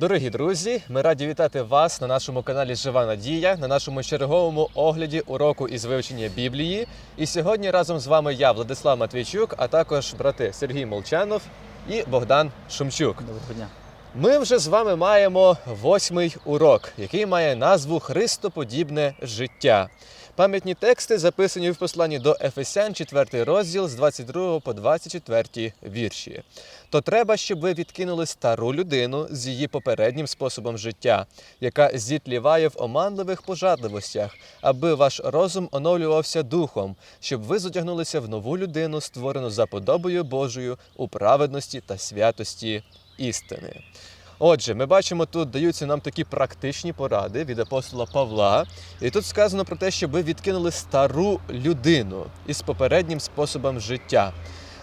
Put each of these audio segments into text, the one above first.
Дорогі друзі, ми раді вітати вас на нашому каналі Жива Надія на нашому черговому огляді уроку із вивчення Біблії. І сьогодні разом з вами я, Владислав Матвійчук, а також брати Сергій Молчанов і Богдан Шумчук. Доброго дня. Ми вже з вами маємо восьмий урок, який має назву Христоподібне життя. Пам'ятні тексти записані в посланні до Ефесян, 4 розділ з 22 по 24 вірші. То треба, щоб ви відкинули стару людину з її попереднім способом життя, яка зітліває в оманливих пожадливостях, аби ваш розум оновлювався духом, щоб ви зодягнулися в нову людину, створену за подобою Божою у праведності та святості істини. Отже, ми бачимо, тут даються нам такі практичні поради від апостола Павла. І тут сказано про те, щоб ви відкинули стару людину із попереднім способом життя.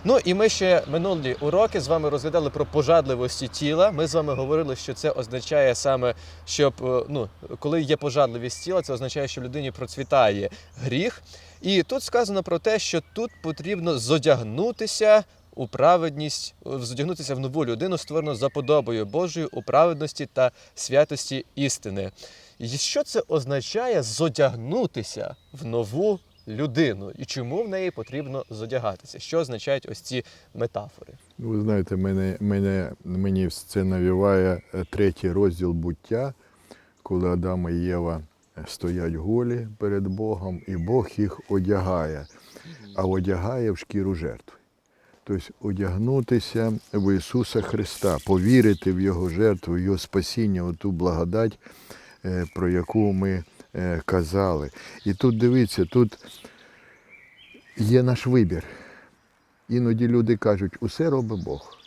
Ну і ми ще минулі уроки з вами розглядали про пожадливості тіла. Ми з вами говорили, що це означає саме, щоб е, ну, коли є пожадливість тіла, це означає, що в людині процвітає гріх. І тут сказано про те, що тут потрібно зодягнутися у праведність, зодягнутися в нову людину, створену за подобою Божою у праведності та святості істини. І що це означає зодягнутися в нову людину? І чому в неї потрібно зодягатися? Що означають ось ці метафори? Ви знаєте, мене, мене, мені це навіває е, третій розділ буття, коли Адам і Єва стоять голі перед Богом, і Бог їх одягає, а одягає в шкіру жертви. Тобто одягнутися в Ісуса Христа, повірити в Його жертву, Його спасіння, в ту благодать, е, про яку ми е, казали. І тут дивіться, тут є наш вибір. Іноді люди кажуть, усе робить Бог.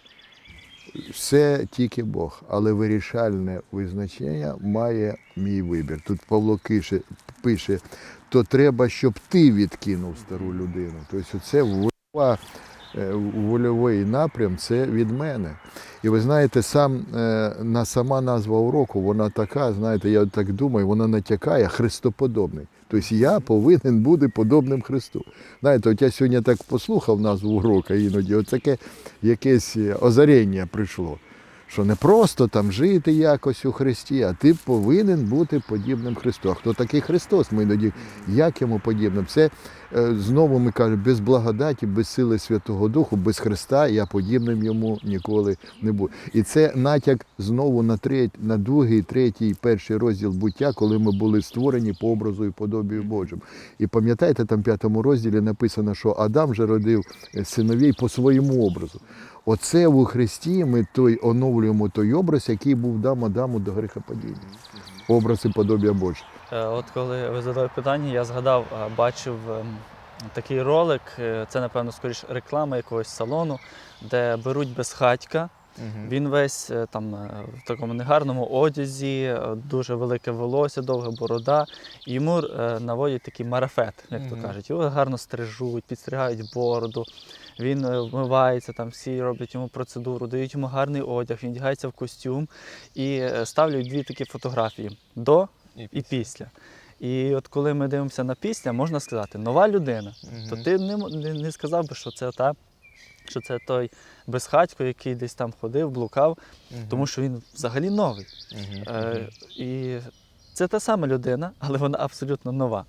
Все тільки Бог, але вирішальне визначення має мій вибір. Тут Павло пише, пише то треба, щоб ти відкинув стару людину. Тобто це е, вольовий напрям це від мене. І ви знаєте, сам, е, на сама назва уроку, вона така, знаєте, я так думаю, вона натякає христоподобний. Тобто я повинен бути подобним Христу. Знаєте, от я сьогодні так послухав назву урока іноді, от таке якесь озарення прийшло. Що не просто там жити якось у Христі, а ти повинен бути подібним Христу. А хто такий Христос? Ми іноді як йому подібним? Це е, знову ми кажемо, без благодаті, без сили Святого Духу, без Христа я подібним йому ніколи не буду. І це натяк знову на треть, на другий, третій, перший розділ буття, коли ми були створені по образу і подобію Божому. І пам'ятаєте, там в п'ятому розділі написано, що Адам же родив е, синовій по своєму образу. Оце у Христі ми той оновлюємо той образ, який був дам Адаму до грехопадіння. Образ і подобія Боже. От коли ви задали питання, я згадав, е, бачив ем, такий ролик. е, Це, напевно, скоріш реклама якогось салону, де беруть безхатька. Він весь е, там е, в такому негарному одязі, е, дуже велике волосся, довга борода. І йому наводять такий марафет, як Мгм. то кажуть. Його гарно стрижуть, підстригають бороду. Він вмивається, там всі роблять йому процедуру, дають йому гарний одяг, він вдягається в костюм і ставлять дві такі фотографії до і після. І от коли ми дивимося на після, можна сказати, нова людина. То ти не, не сказав би, що це та, що це той безхатько, який десь там ходив, блукав, тому що він взагалі новий. Е, і це та сама людина, але вона абсолютно нова.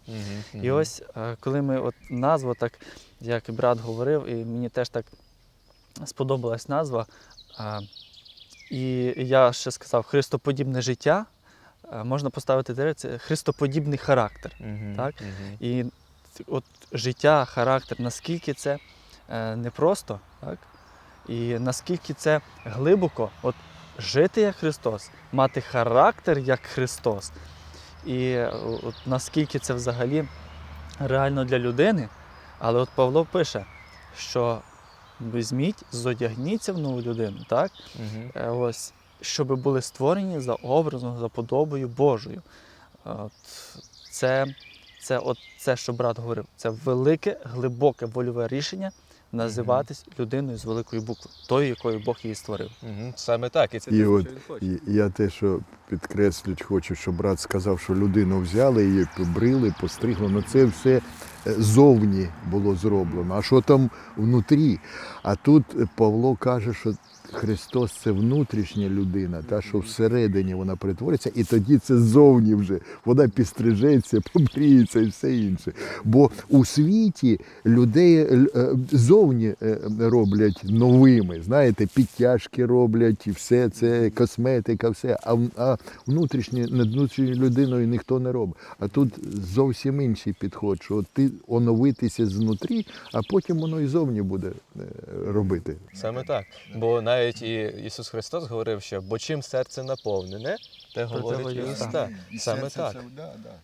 І ось е, коли ми от назву, так як і брат говорив, і мені теж так сподобалась назва. е, І я ще сказав, христоподібне життя. е, Можна поставити дерев, це христоподібний характер. так? І от життя, характер, наскільки це непросто, так? і наскільки це глибоко, от жити як Христос, мати характер як Христос. І е, от наскільки це взагалі реально для людини. Але от Павло пише, що візьміть, зодягніться в нову людину, так? Е, Ось, щоб були створені за образом, за подобою Божою. От, це, це, от, це, що брат говорив, це велике, глибоке вольове рішення називатись людиною з великої букви, тою, якою Бог її створив. Угу. Саме так. І це І те, от що він хоче. І я те, що підкреслюють, хочу, що брат сказав, що людину взяли, її побрили, постригли. Ну це все е, зовні було зроблено. А що там внутрі? А тут Павло каже, що Христос це внутрішня людина, та що всередині вона перетвориться, і тоді це ззовні вже вона підстрижеться, побріється і все інше. Бо у світі людей е, е, зовні е, роблять новими, знаєте, підтяжки роблять, і все це косметика, все. А, в- а внутрішнє, над внутрішньою людиною ніхто не робить. А тут зовсім інший підход, що ти оновитися знутрі, а потім воно і зовні буде робити. Саме так. Бо навіть і Ісус Христос говорив, що бо чим серце наповнене, те говорить говорять і уста. Саме так.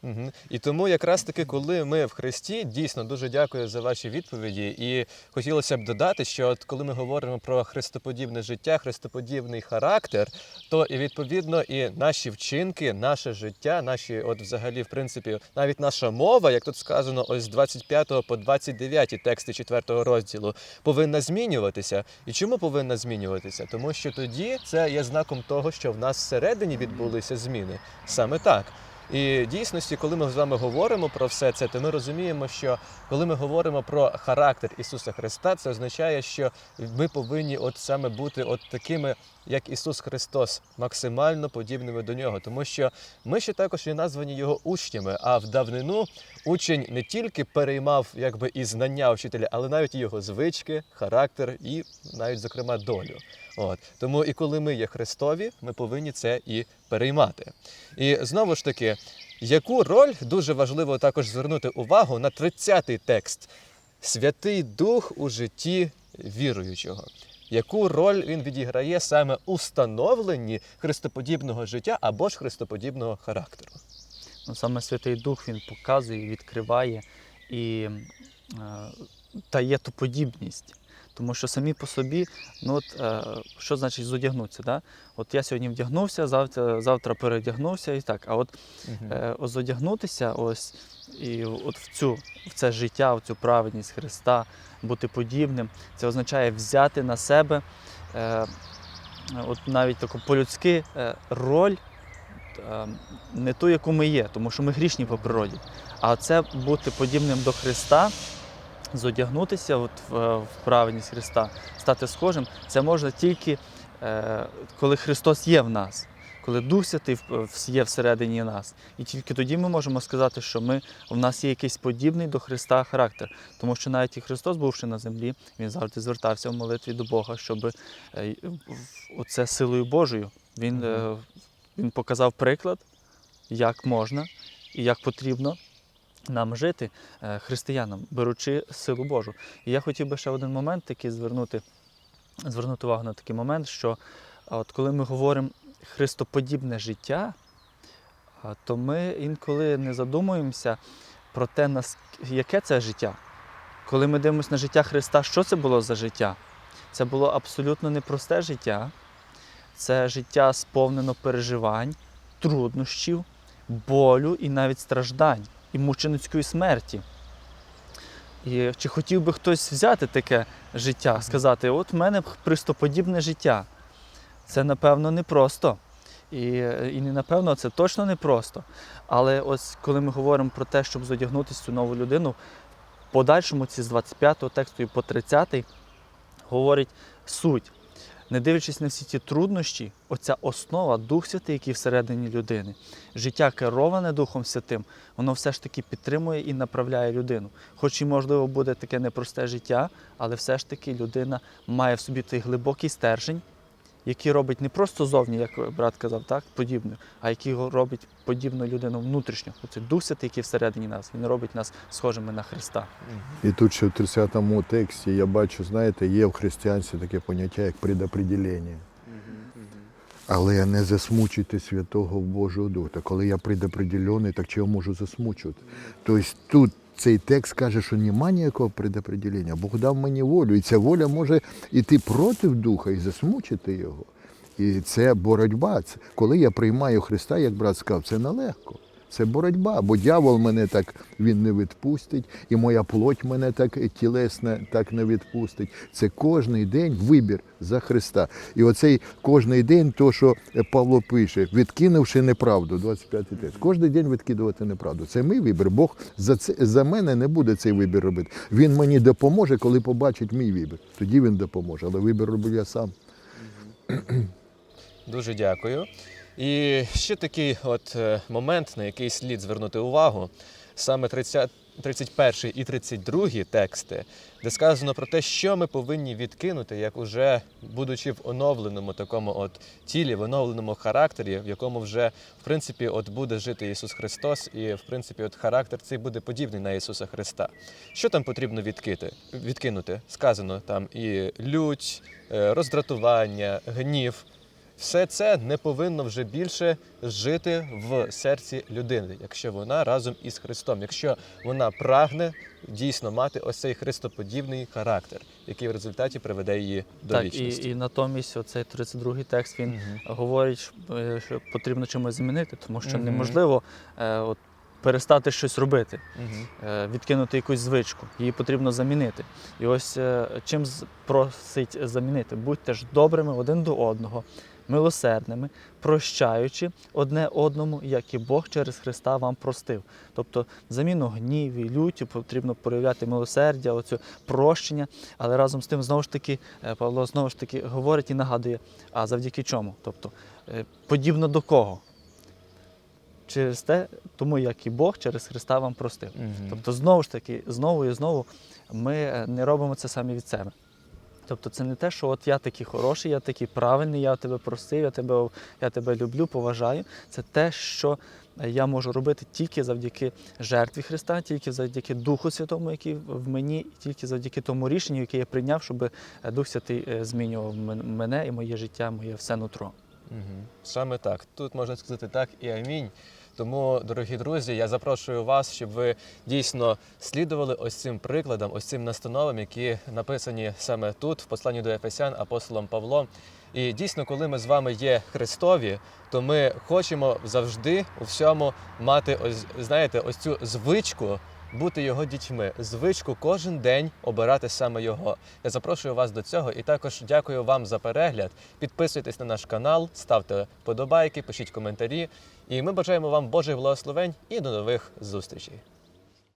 Угу. І тому якраз таки, коли ми в Христі, дійсно дуже дякую за ваші відповіді. І хотілося б додати, що от коли ми говоримо про христоподібне життя, христоподібний характер, то і відповідно і наші вчинки, наше життя, наші, от взагалі, в принципі, навіть наша мова, як тут сказано, ось з 25 по 29 тексти 4 розділу, повинна змінюватися. І чому повинна змінюватися? Тому що тоді це є знаком того, що в нас всередині відбулися зміни. Саме так. І дійсності, коли ми з вами говоримо про все це, то ми розуміємо, що коли ми говоримо про характер Ісуса Христа, це означає, що ми повинні от саме бути от такими, як Ісус Христос, максимально подібними до нього. Тому що ми ще також є названі його учнями. А в давнину учень не тільки переймав якби і знання вчителя, але навіть його звички, характер і навіть, зокрема, долю. От тому і коли ми є Христові, ми повинні це і переймати. І знову ж таки, яку роль дуже важливо також звернути увагу на 30-й текст Святий Дух у житті віруючого. Яку роль він відіграє саме у становленні христоподібного життя або ж христоподібного характеру? Ну, саме Святий Дух він показує, відкриває і е, дає ту подібність. Тому що самі по собі, ну от е, що значить зодягнутися? Да? От я сьогодні вдягнувся, завтра, завтра передягнувся і так. А от е, зодягнутися, ось і от в цю в це життя, в цю праведність Христа, бути подібним, це означає взяти на себе е, от навіть таку по-людськи е, роль е, не ту, яку ми є, тому що ми грішні по природі. А це бути подібним до Христа, зодягнутися от в, в праведність Христа, стати схожим, це можна тільки е, коли Христос є в нас, коли Дух Святий є всередині нас. І тільки тоді ми можемо сказати, що ми, в нас є якийсь подібний до Христа характер. Тому що навіть і Христос, бувши на землі, він завжди звертався в молитві до Бога, щоб е, оце силою Божою. Він, е, він показав приклад, як можна і як потрібно нам жити е, християнам, беручи силу Божу. І я хотів би ще один момент такий звернути, звернути увагу на такий момент, що от коли ми говоримо христоподібне життя, то ми інколи не задумуємося про те, яке це життя. Коли ми дивимося на життя Христа, що це було за життя? Це було абсолютно непросте життя. Це життя сповнено переживань, труднощів, болю і навіть страждань, і мученицької смерті. І чи хотів би хтось взяти таке життя, сказати, от в мене христоподібне життя. Це, напевно, непросто. І, і не напевно, це точно непросто. Але ось коли ми говоримо про те, щоб зодягнутися в цю нову людину, в подальшому ці з 25 го тексту і по 30 говорить суть. Не дивлячись на всі ті труднощі, оця основа, Дух Святий, який всередині людини, життя кероване Духом Святим, воно все ж таки підтримує і направляє людину. Хоч і, можливо, буде таке непросте життя, але все ж таки людина має в собі той глибокий стержень, який робить не просто зовні, як брат казав, так, подібно, а го- робить подібну людину внутрішньо. Оце Дух Святий, який всередині нас, він робить нас схожими на Христа. І тут ще в 30-му тексті я бачу, знаєте, є в християнстві таке поняття, як предопределення. Але не засмучуйте Святого Божого Духа. Коли я предопределений, так я можу засмучувати? Тобто тут цей текст каже, що нема ніякого предопределення. Бог дав мені волю, і ця воля може йти проти Духа і засмучити його. І це боротьба. Це, коли я приймаю Христа, як брат сказав, це нелегко. Це боротьба, бо дьявол мене так він не відпустить, і моя плоть мене так тілесна так не відпустить. Це кожний день вибір за Христа. І оцей кожний день, то, що Павло пише, відкинувши неправду, 25 текст. Кожний день відкидувати неправду. Це мій вибір. Бог за це за мене не буде цей вибір робити. Він мені допоможе, коли побачить мій вибір. Тоді він допоможе. Але вибір роблю я сам. Дуже дякую. І ще такий от е, момент, на який слід звернути увагу. Саме 30, 31 і 32 тексти, де сказано про те, що ми повинні відкинути, як уже будучи в оновленому такому от тілі, в оновленому характері, в якому вже в принципі от буде жити Ісус Христос, і в принципі от характер цей буде подібний на Ісуса Христа. Що там потрібно відкити, відкинути? Сказано там і лють, е, роздратування, гнів. Все це не повинно вже більше жити в серці людини, якщо вона разом із Христом, якщо вона прагне дійсно мати ось цей христоподібний характер, який в результаті приведе її до так, вічності. і, і натомість оцей 32-й текст він Мгм. говорить, е, що потрібно чимось змінити, тому що Мгм. неможливо е, от, перестати щось робити, е, відкинути якусь звичку. Її потрібно замінити. І ось е, чим просить замінити? Будьте ж добрими один до одного, милосердними, прощаючи одне одному, як і Бог через Христа вам простив. Тобто заміну гніві, люті потрібно проявляти милосердя, оцю прощення, але разом з тим знову ж таки е, Павло знову ж таки говорить і нагадує, а завдяки чому? Тобто е, подібно до кого? Через те, тому як і Бог через Христа вам простив. Мгм. Тобто, знову ж таки, знову і знову ми е, не робимо це самі від себе. Тобто, це не те, що от я такий хороший, я такий правильний, я тебе просив, я тебе, я тебе люблю, поважаю. Це те, що я можу робити тільки завдяки жертві Христа, тільки завдяки Духу Святому, який в мені, і тільки завдяки тому рішенню, яке я прийняв, щоб Дух Святий е, змінював мене і моє життя, моє все нутро. Мгм. Саме так. Тут можна сказати так і амінь. Тому, дорогі друзі, я запрошую вас, щоб ви дійсно слідували ось цим прикладам, ось цим настановам, які написані саме тут, в посланні до Ефесян апостолом Павлом. І дійсно, коли ми з вами є Христові, то ми хочемо завжди у всьому мати ось знаєте, ось цю звичку бути його дітьми, звичку кожен день обирати саме його. Я запрошую вас до цього і також дякую вам за перегляд. Підписуйтесь на наш канал, ставте подобайки, пишіть коментарі. І ми бажаємо вам Божих благословень і до нових зустрічей.